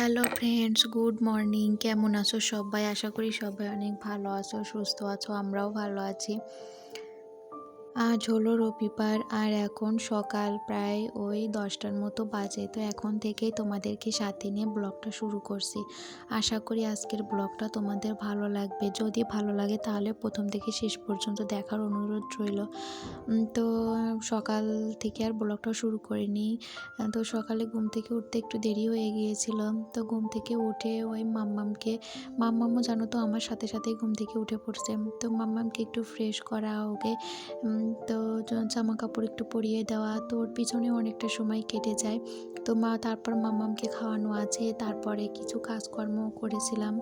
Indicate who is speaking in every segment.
Speaker 1: Hello friends good morning কেমন আছো সবাই? আশা করি সবাই অনেক ভালো আছো, সুস্থ আছো, আমরাও ভালো আছি। আজ হলো রবিবার আর এখন সকাল প্রায় ওই দশটার মতো বাজে। তো এখন থেকেই তোমাদেরকে সাথে নিয়ে ব্লগটা শুরু করছি। আশা করি আজকের ব্লগটা তোমাদের ভালো লাগবে। যদি ভালো লাগে তাহলে প্রথম থেকে শেষ পর্যন্ত দেখার অনুরোধ রইল। তো সকাল থেকে আর ব্লগটা শুরু করিনি। তো সকালে ঘুম থেকে উঠতে একটু দেরি হয়ে গিয়েছিল। তো ঘুম থেকে উঠে ওই মাম্মামকে, মাম্মামও জানো তো আমার সাথে সাথেই ঘুম থেকে উঠে পড়ছে। তো মাম্মামকে একটু ফ্রেশ করা ওকে। তো জামা কাপড় একটু পরিয়ে দেওয়া, তো ওর পিছনে অনেকটা সময় কেটে যায়। তো মা, তারপর মামামকে খাওয়ানো আছে, তারপরে কিছু কাজকর্ম করেছিলাম।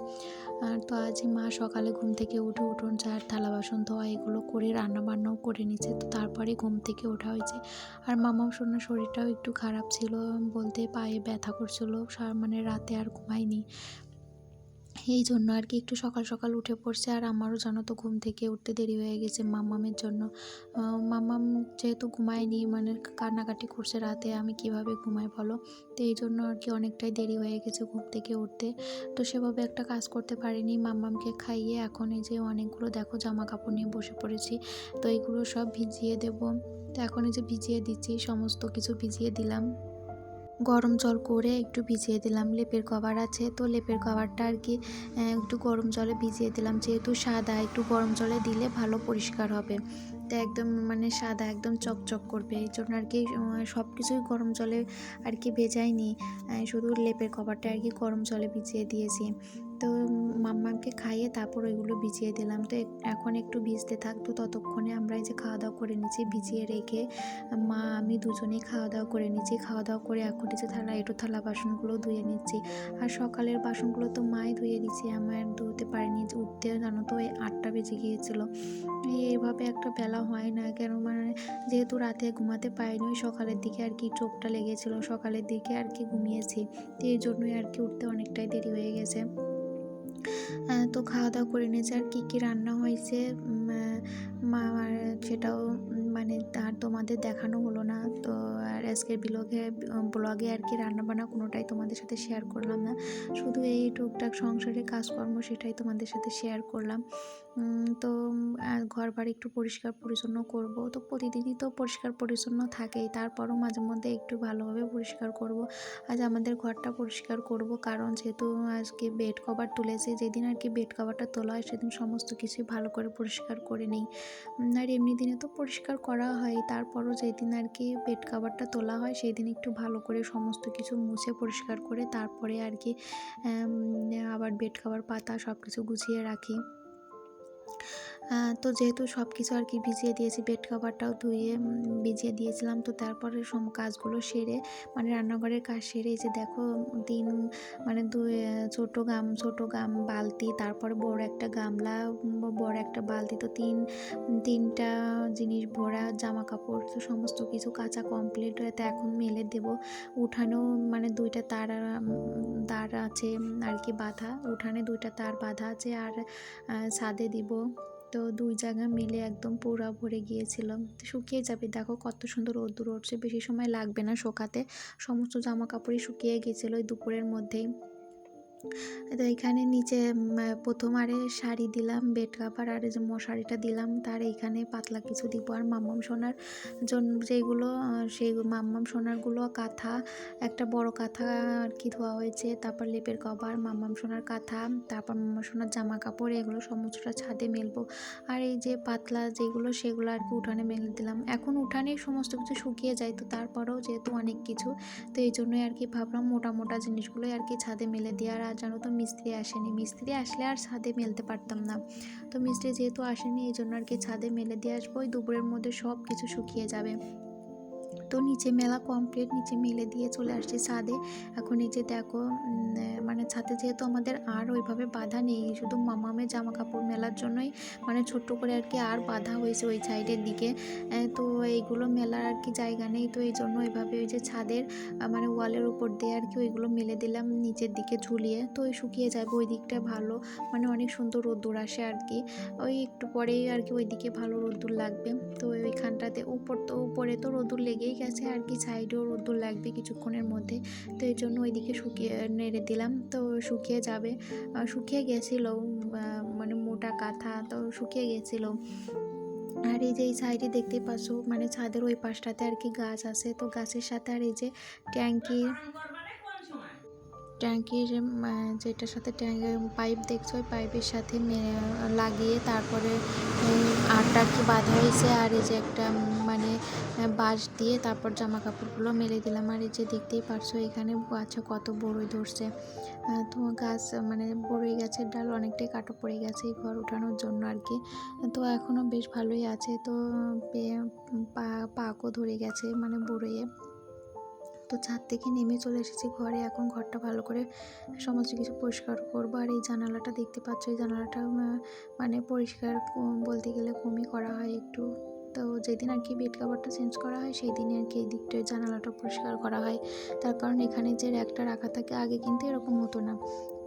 Speaker 1: আর তো আজই মা সকালে ঘুম থেকে উঠে উঠোন চার থালা, বাসন ধোয়া, এগুলো করে রান্না বান্নাও করে নিচ্ছে তো তারপরে ঘুম থেকে ওঠা হয়েছে। আর মামাও শোনার শরীরটাও একটু খারাপ ছিল, বলতে পায়ে ব্যথা করছিল মানে রাতে আর ঘুমায়নি। এই জন্য আর কি একটু সকাল সকাল উঠে পড়ছে আর আমারও জানো তো ঘুম থেকে উঠতে দেরি হয়ে গেছে মাম্মামের জন্য। আহ, মাম্মাম যেহেতু ঘুমায়নি মানে কান্নাকাটি করছে রাতে আমি কীভাবে ঘুমাই বলো? তো এই জন্য আর কি অনেকটাই দেরি হয়ে গেছে ঘুম থেকে উঠতে। তো সেভাবে একটা কাজ করতে পারিনি মাম্মামকে খাইয়ে এখন এই যে অনেকগুলো দেখো জামা কাপড় নিয়ে বসে পড়েছি তো এইগুলো সব ভিজিয়ে দেবো। তো এখন এই যে ভিজিয়ে দিচ্ছি সমস্ত কিছু ভিজিয়ে দিলাম। গরম জল করে একটু ভিজিয়ে দিলাম। লেপের কভার আছে তো লেপের কভারটা আর কি একটু গরম জলে ভিজিয়ে দিলাম। যেহেতু সাদা, একটু গরম জলে দিলে ভালো পরিষ্কার হবে। তো একদম মানে সাদা, একদম চকচক করবে। এই জন্য আর কি সব কিছুই গরম জলে আর কি ভেজাইনি। শুধু লেপের কভারটা আর কি গরম জলে ভিজিয়ে দিয়েছি। তো মাম্মাকে খাইয়ে তারপর ওইগুলো ভিজিয়ে দিলাম। তো এখন একটু ভিজতে থাকতো ততক্ষণে আমরা এই যে খাওয়া দাওয়া করে নিচ্ছি ভিজিয়ে রেখে মা, আমি দুজনেই খাওয়া দাওয়া করে নিচ্ছি। খাওয়া দাওয়া করে এখন যে থালা এটো থালা বাসনগুলো ধুয়ে নিচ্ছি। আর সকালের বাসনগুলো তো মাই ধুয়ে দিচ্ছে আমার ধুতে পারিনি উঠতে জানো তো ওই আটটা বেজে গিয়েছিল। এই এইভাবে একটা বেলা হয় না কেন? মানে যেহেতু রাতে ঘুমাতে পারিনি, ওই সকালের দিকে আর কি চোখটা লেগেছিলো। সকালের দিকে আর কি ঘুমিয়েছি। তো এই জন্যই আর কি উঠতে অনেকটাই দেরি হয়ে গেছে। তো খাওয়া দাওয়া করে নিয়েছে আর কী কী রান্না হয়েছে মা আর সেটাও মানে আর তোমাদের দেখানো হলো না। তো আর আজকের ব্লগে ব্লগে আর কি রান্নাবান্না কোনোটাই তোমাদের সাথে শেয়ার করলাম না। শুধু এই টুকটাক সংসারের কাজকর্ম সেটাই তোমাদের সাথে শেয়ার করলাম। তো ঘর বাড়ি একটু পরিষ্কার পরিচ্ছন্ন করব। তো প্রতিদিনই তো পরিষ্কার পরিচ্ছন্ন থাকেই। তারপরও মাঝে মধ্যে একটু ভালোভাবে পরিষ্কার করব। আজ আমাদের ঘরটা পরিষ্কার করব। কারণ যেহেতু আজকে বেড কভার তুলেছি যেদিন আর কি বেড কাভারটা তোলা হয়, সেদিন সমস্ত কিছুই ভালো করে পরিষ্কার করে নিই। আর এমনি দিনে তো পরিষ্কার করা হয়। তারপরও যেদিন আর কি বেড কাভারটা তোলা হয় সেই দিন একটু ভালো করে সমস্ত কিছু মুছে পরিষ্কার করে তারপরে আর কি আবার বেড কাভার পাতা সব কিছু গুছিয়ে রাখি। তো যেহেতু সব কিছু আর কি ভিজিয়ে দিয়েছি বেড কভারটাও ধুয়ে ভিজিয়ে দিয়েছিলাম, তো তারপরে সম কাজগুলো সেরে মানে রান্নাঘরের কাজ সেরে যে দেখো, তিন মানে ছোটো গাম ছোটো গাম বালতি, তারপরে বড় একটা গামলা বড় একটা বালতি, তো তিন, তিনটা জিনিস ভরা জামা কাপড় তো সমস্ত কিছু কাঁচা কমপ্লিট তো এখন মেলে দেব। উঠানেও মানে দুইটা তার তার আছে আর কি বাঁধা, উঠানে দুইটা তার বাঁধা আছে, আর ছাদে দিব। তো দুই জায়গা মিলে একদম পুরা ভরে গিয়েছিল শুকিয়ে যাবে। দেখো কত সুন্দর রোদ্দুর উঠছে। বেশি সময় লাগবে না শোকাতে। সমস্ত জামা কাপড়ই শুকিয়ে গিয়েছিল দুপুরের মধ্যেই। তো এখানে নিচে প্রথম আরে শাড়ি দিলাম বেড কাভার আর যে মশারিটা দিলাম, তার এইখানে পাতলা কিছু দিব। আর মাম্মাম সোনার জন্য যেগুলো সেই মাম্মাম সোনারগুলো কাঁথা, একটা বড় কাঁথা আর কি ধোয়া হয়েছে, তারপর লেপের কভার মাম্মাম সোনার কাঁথা, তারপর মাম্মা সোনার জামা কাপড়, এগুলো সমস্তটা ছাদে মেলবো। আর এই যে পাতলা যেগুলো, সেগুলো আর কি উঠানে মেলে দিলাম। এখন উঠানে সমস্ত কিছু শুকিয়ে যায়, তো তারপরেও যেহেতু অনেক কিছু, তো এই জন্যই আর কি ভাবলাম মোটা মোটা জিনিসগুলোই আর কি ছাদে মেলে দিয়ে, আর জানো তো মিস্ত্রি আসেনি। মিস্ত্রি আসলে আর ছাদে মেলতে পারতাম না। তো মিস্ত্রি যেহেতু আসেনি, এই জন্য আর কি ছাদে মেলে দিয়ে আসব। ওই দুপুরের মধ্যে সব কিছু শুকিয়ে যাবে। তো নিচে মেলা কমপ্লিট নিচে মেলে দিয়ে চলে আসছি ছাদে। এখন এই যে দেখো মানে ছাদে যেহেতু আমাদের আর ওইভাবে বাধা নেই, শুধু মামামের জামা কাপড় মেলার জন্যই মানে ছোট্ট করে আর কি আর বাধা হয়েছে ওই সাইডের দিকে। তো এইগুলো মেলার আর কি জায়গা নেই, তো এই জন্য ওইভাবে ওই যে ছাদের মানে ওয়ালের উপর দিয়ে আর কি ওইগুলো মেলে দিলাম নিচের দিকে ঝুলিয়ে। তো ওই শুকিয়ে যাবে, ওই দিকটা ভালো মানে অনেক সুন্দর রোদ্দুর আসে আর কি। ওই একটু পরেই আর কি ওই দিকে ভালো রোদ্দুর লাগবে। তো ওইখানটাতে উপর তো, উপরে তো রোদ্দুর লেগেই গেছে আর কি সাইডেও রোদ্দুর লাগবে কিছুক্ষণের মধ্যে। তো এই জন্য ওইদিকে শুকিয়ে নেড়ে দিলাম। তো শুকিয়ে যাবে। শুকিয়ে গেছিল মানে মোটা কাঁথা, তো শুকিয়ে গেছিল। আর এই যে এই সাইডে দেখতেই পাচ্ছ মানে ছাদের ওই পাশটাতে আর কি গাছ আছে। তো গাছের সাথে আর এই যে ট্যাঙ্কি ট্যাঙ্কির যেটার সাথে ট্যাঙ্কের পাইপ দেখছ, ওই পাইপের সাথে লাগিয়ে তারপরে আটটা কি বাঁধা হয়েছে। আর এই যে একটা মানে বাঁশ দিয়ে তারপর জামা কাপড়গুলো মেলে দিলাম। আর এই যে দেখতেই পারছ, এখানে গাছে কত বড়ই ধরছে। তো গাছ মানে বড়ই গাছের ডাল অনেকটাই কাটো পড়ে গেছে এই ঘর ওঠানোর জন্য আর কি। তো এখনও বেশ ভালোই আছে। তো, পা পাকও ধরে গেছে মানে বড়ইয়ে। তো ছাদ থেকে নেমে চলে এসেছি ঘরে। এখন ঘরটা ভালো করে সমস্ত কিছু পরিষ্কার করব। আর এই জানালাটা দেখতে পাচ্ছ, এই জানালাটা মানে পরিষ্কার বলতে গেলে কমই করা হয় একটু। তো যেদিন আর কি বেড কাভারটা চেঞ্জ করা হয় সেই দিনই আর কি এই দিকটার জানালাটা পরিষ্কার করা হয়। তার কারণ এখানে যে র্যাকটা রাখা থাকে, আগে কিন্তু এরকম হতো না।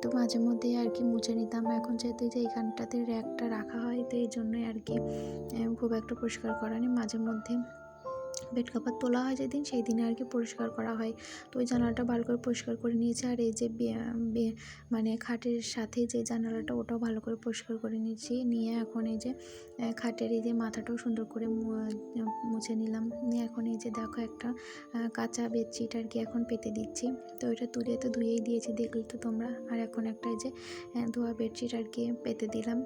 Speaker 1: তো মাঝে মধ্যে আর কি মুছে নিতাম। এখন যেহেতু যে এখানটাতে র্যাকটা রাখা হয়, তো এই জন্যই আর কি খুব একটা পরিষ্কার করা নেই মাঝে মধ্যে বেড কাভার তোলা হয় যেদিন, সেই দিনে আর কি পরিষ্কার করা হয়। তো ওই জানালাটা ভালো করে পরিষ্কার করে নিয়েছি আর এই যে মানে খাটের সাথে যে জানালাটা, ওটাও ভালো করে পরিষ্কার করে নিয়েছি। নিয়ে এখন এই যে খাটের এই যে মাথাটাও সুন্দর করে মুছে নিলাম। নিয়ে এখন এই যে দেখো একটা কাঁচা বেডশিট আর কি এখন পেতে দিচ্ছি। তো এটা তুলে তো ধুয়েই দিয়েছি, দেখলে তো তোমরা। আর এখন একটা এই যে ধোয়া বেডশিট আর কি পেতে দিলাম।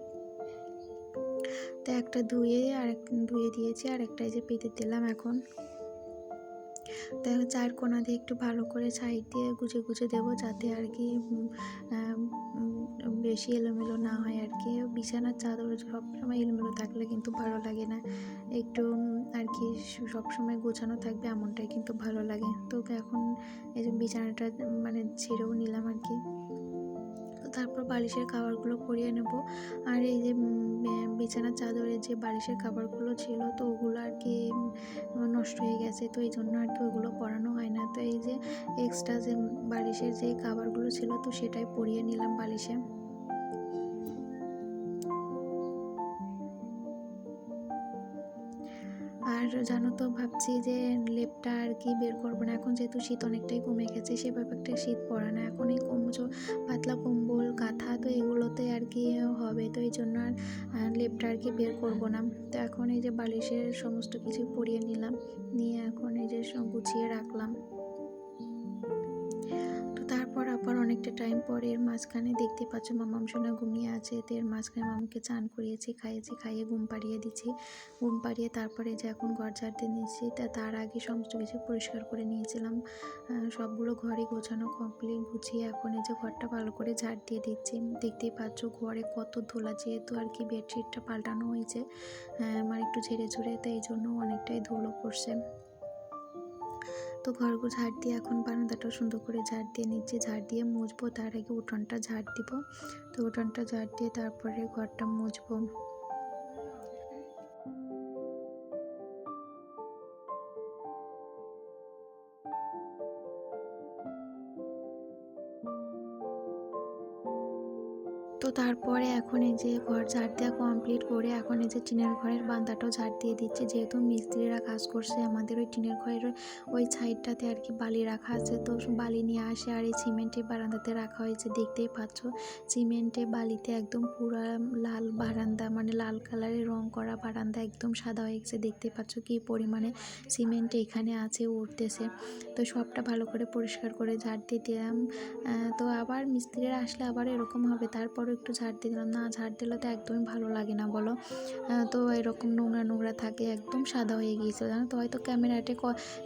Speaker 1: তো একটা ধুয়ে আর ধুয়ে দিয়েছি, আর একটা যে পেতে দিলাম এখন। তো চার কোনা দিয়ে একটু ভালো করে সাইড দিয়ে গুজে গুজে দেবো যাতে আর কি বেশি এলোমেলো না হয় আর কি। বিছানার চাদর সবসময় এলোমেলো থাকলে কিন্তু ভালো লাগে না। একটু আর কি সবসময় গোছানো থাকবে এমনটাই কিন্তু ভালো লাগে। তো এখন এই যে বিছানাটা মানে ছেড়েও নিলাম আর কি। তারপর বালিশের খাবারগুলো পরিয়ে নেব। আর এই যে বিছানার চাদরের যে বালিশের খাবারগুলো ছিল, তো ওগুলো আর কি নষ্ট হয়ে গেছে। তো এই জন্য আর কি ওগুলো পরানো হয় না। তো এই যে এক্সট্রা যে বালিশের যে খাবারগুলো ছিল, তো সেটাই পরিয়ে নিলাম বালিশে। জানো তো, ভাবছি যে লেপটা আর কি বের করব না। এখন যেহেতু শীত অনেকটাই কমে গেছে সেভাবে একটা শীত পড়া না। এখন এই কমজো পাতলা কম্বল কাঁথা তো এগুলোতে আর কি হবে। তো এই জন্য আর লেপটা আর কি বের করব না। তো এখন এই যে বালিশের সমস্ত কিছু পরিয়ে নিলাম, নিয়ে এখন এই যে গুছিয়ে রাখলাম। তারপর আবার অনেকটা টাইম পরে এর মাঝখানে দেখতে পাচ্ছ মামাম সোনা ঘুমিয়ে আছে। তো এর মাঝখানে মামাকে চান করিয়েছি, খাইয়েছি, খাইয়ে ঘুম পাড়িয়ে দিচ্ছি ঘুম পাড়িয়ে তারপরে যে এখন ঘর ঝাড়তে নিয়েছি, তা তার আগে সমস্ত কিছু পরিষ্কার করে নিয়েছিলাম। সবগুলো ঘরে গোছানো কমপ্লিট গুছিয়ে এখন এই যে ঘরটা ভালো করে ঝাড় দিয়ে দিচ্ছি। দেখতেই পাচ্ছ ঘরে কত ধোলা, যেহেতু আর কি বেডশিটটা পাল্টানো হয়েছে আমার একটু ঝেড়ে ঝুড়ে তো এই জন্য অনেকটাই ধুলো পড়ছে। তো ঘরগুলো ঝাড় দিয়ে এখন বারান্দাটাও সুন্দর করে ঝাড় দিয়ে, নিচে ঝাড় দিয়ে মুছবো। তার আগে উঠোনটা ঝাড় দিব। তো উঠোনটা ঝাড় দিয়ে তারপরে ঘরটা মুছবো। এখন এই যে ঘর ঝাড় দেওয়া কমপ্লিট করে এখন এই যে টিনের ঘরের বান্দাটাও ঝাড় দিয়ে দিচ্ছে। যেহেতু মিস্ত্রিরা কাজ করছে, আমাদের ওই টিনের ঘরের ওই সাইডটাতে আর কি বালি রাখা আছে। তো বালি নিয়ে আসে আর এই সিমেন্টের বারান্দাতে রাখা হয়েছে। দেখতেই পাচ্ছ, সিমেন্টে বালিতে একদম পুরা লাল বারান্দা মানে লাল কালারের রং করা বারান্দা একদম সাদা হয়ে গেছে। দেখতে পাচ্ছ কি পরিমাণে সিমেন্ট এখানে আছে উঠতেছে তো সবটা ভালো করে পরিষ্কার করে ঝাড় দিয়ে দিলাম। তো আবার মিস্ত্রিরা আসলে আবার এরকম হবে, তারপরও একটু ঝাড় দিয়ে দিলাম। না, ঝাড় দিলে তো একদমই ভালো লাগে না বলো। তো এরকম নোংরা নোংরা থাকে, একদম সাদা হয়ে গিয়েছিল, জানো তো? হয়তো ক্যামেরাতে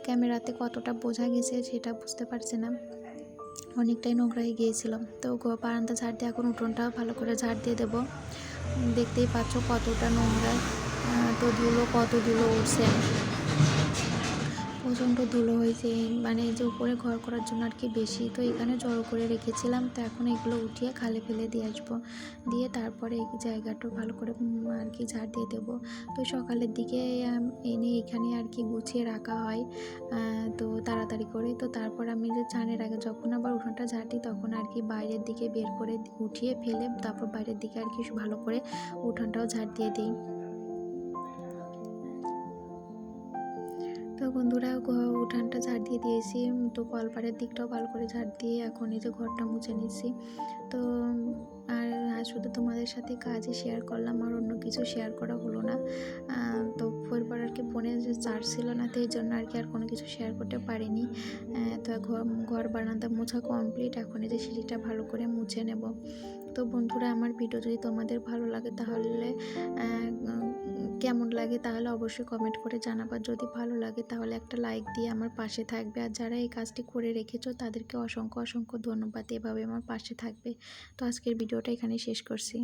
Speaker 1: ক্যামেরাতে কতটা বোঝা গেছে সেটা বুঝতে পারছি না। অনেকটাই নোংরা হয়ে গিয়েছিল। তো বারান্দা ঝাড় দিয়ে এখন উঠোনটা ভালো করে ঝাড় দিয়ে দেবো। দেখতেই পাচ্ছ কতটা নোংরা। তো ধুলো, কত ধুলো উঠছে। প্রচণ্ড ধুলো হয়েছে মানে যে উপরে ঘর করার জন্য আর কি বেশি। তো এখানে জড়ো করে রেখেছিলাম, তো এখন এগুলো উঠিয়ে খালে ফেলে দিয়ে আসব। দিয়ে তারপরে এই জায়গাটা ভালো করে আর কি ঝাড় দিয়ে দেবো। তো সকালের দিকে এনে এখানে আর কি গুছিয়ে রাখা হয় তো তাড়াতাড়ি করে। তো তারপর আমি যে চানের আগে যখন আবার উঠোনটা ঝাঁটি তখন আর কি বাইরের দিকে বের করে উঠিয়ে ফেলে, তারপর বাইরের দিকে আর কি ভালো করে উঠোনটাও ঝাড় দিয়ে দিই। তো বন্ধুরা উঠানটা ঝাড় দিয়ে দিয়েছি। তো কলপাড়ের দিকটাও ভালো করে ঝাড় দিয়ে এখন এই যে ঘরটা মুছে নিচ্ছি। তো, আর শুধু তোমাদের সাথে কাজই শেয়ার করলাম, আর অন্য কিছু শেয়ার করা হলো না। তো পরিবার আর কি ফোনে যে চার্জ ছিল না তো এই জন্য আর কি আর কোনো কিছু শেয়ার করতে পারিনি। তো ঘর ঘর বারান্দা মোছা কমপ্লিট এখন এই যে সিঁড়িটা ভালো করে মুছে নেব। তো বন্ধুরা, আমার ভিডিও যদি তোমাদের ভালো লাগে তাহলে কেমন লাগে তাহলে অবশ্যই কমেন্ট করে জানাবা। যদি ভালো লাগে তাহলে একটা লাইক দিয়ে আমার পাশে থাকবে। আর যারা এই কাজটি করে রেখেছো তাদেরকে অসংখ্য অসংখ্য ধন্যবাদ। এভাবে আমার পাশে থাকবে। তো আজকের ভিডিওটা এখানে শেষ করছি।